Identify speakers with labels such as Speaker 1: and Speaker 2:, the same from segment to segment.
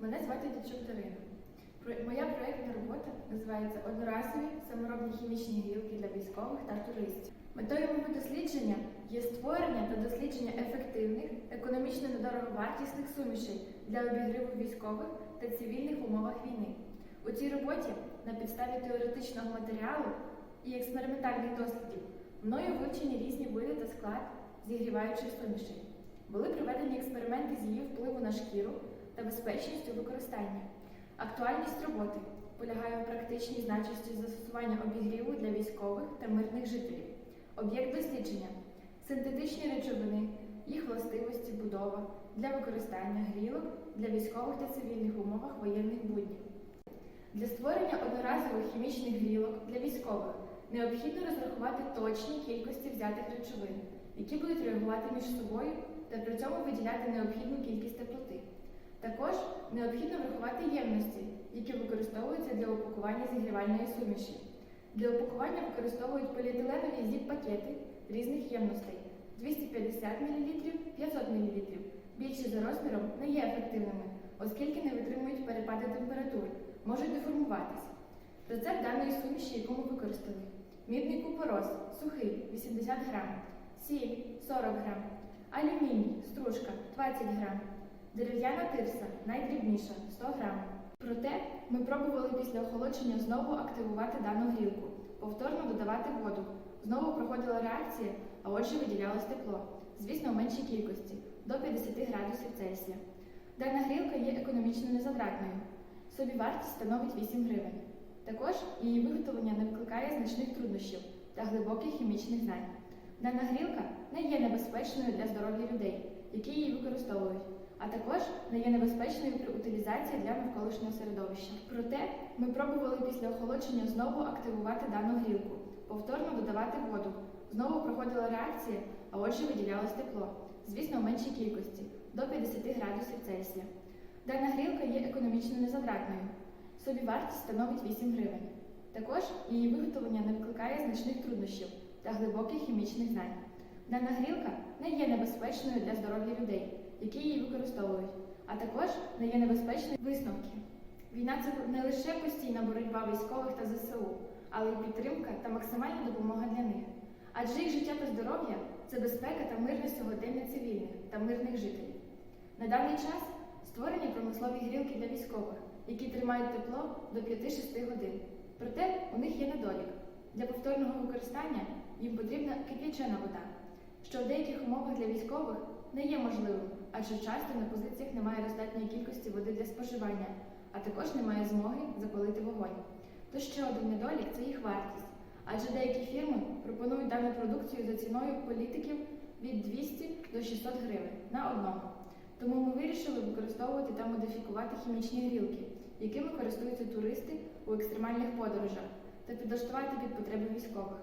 Speaker 1: Мене звати Дячук Дарина. Про- Моя проєктна робота називається Одноразові саморобні хімічні грілки для військових та туристів. Метою мого дослідження є створення та дослідження ефективних, економічно недороговартісних сумішей для обігріву військових та цивільних умовах війни. У цій роботі на підставі теоретичного матеріалу і експериментальних дослідів мною вивчені різні види та склад зігріваючих сумішей. Були проведені експерименти з її впливу на шкіру та безпечністю використання. Актуальність роботи полягає у практичній значності застосування обігріву для військових та мирних жителів. Об'єкт дослідження синтетичні речовини, їх властивості, будова для використання грілок для військових та цивільних умовах воєнних буднів. Для створення одноразових хімічних грілок для військових необхідно розрахувати точні кількості взятих речовин, які будуть реагувати між собою та при цьому виділяти необхідну кількість теплоти. Також необхідно врахувати ємності, які використовуються для упакування зігрівальної суміші. Для упакування використовують поліетиленові зіп-пакети різних ємностей 250 мл, 500 мл. Більші за розміром не є ефективними, оскільки не витримують перепади температур, можуть деформуватись. Рецепт даної суміші, яку ми використали: мідний купорос сухий 80 грам, сіль 40 грам, алюміній стружка 20 грам, дерев'яна тирса найдрібніша 100 грам. Проте ми пробували після охолодження знову активувати дану грілку, повторно додавати воду. Знову проходила реакція, а отже виділялось тепло, звісно, в меншій кількості до 50 градусів Цельсія. Дана грілка є економічно незатратною. Собівартість становить 8 гривень. Також її виготовлення не викликає значних труднощів та глибоких хімічних знань. Дана грілка не є небезпечною для здоров'я людей, які її використовують, а також не є небезпечною при утилізації для навколишнього середовища. Проте ми пробували після охолодження знову активувати дану грілку, повторно додавати воду. Знову проходила реакція, а отже виділялось тепло, звісно, в меншій кількості до 50 градусів Цельсія. Дана грілка є економічно незатратною. Собівартість становить 8 гривень. Також її виготовлення не викликає значних труднощів та глибоких хімічних знань. Дана грілка не є небезпечною для здоров'я людей, які її використовують, а також не є небезпечною висновки. Війна це не лише постійна боротьба військових та ЗСУ, але й підтримка та максимальна допомога для них. Адже їх життя та здоров'я це безпека та мирне сьогодення цивільних та мирних жителів. На даний час створені промислові грілки для військових, які тримають тепло до 5-6 годин. Проте у них є недолік. Для повторного використання їм потрібна кип'ячена вода, що в деяких умовах для військових не є можливим, адже часто на позиціях немає достатньої кількості води для споживання, а також немає змоги запалити вогонь. То ще один недолік це їх вартість, адже деякі фірми пропонують дану продукцію за ціною політиків від 200 до 600 гривень на одному. Тому ми вирішили використовувати та модифікувати хімічні грілки, якими користуються туристи у екстремальних подорожах, та підлаштувати під потреби військових.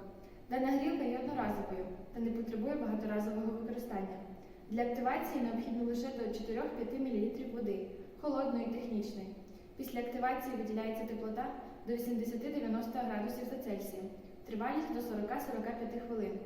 Speaker 1: Дана грілка є одноразовою та не потребує багаторазового використання. Для активації необхідно лише до 4-5 мл води, холодної технічної. Після активації виділяється теплота до 80-90 градусів за Цельсієм, тривалість до 40-45 хвилин.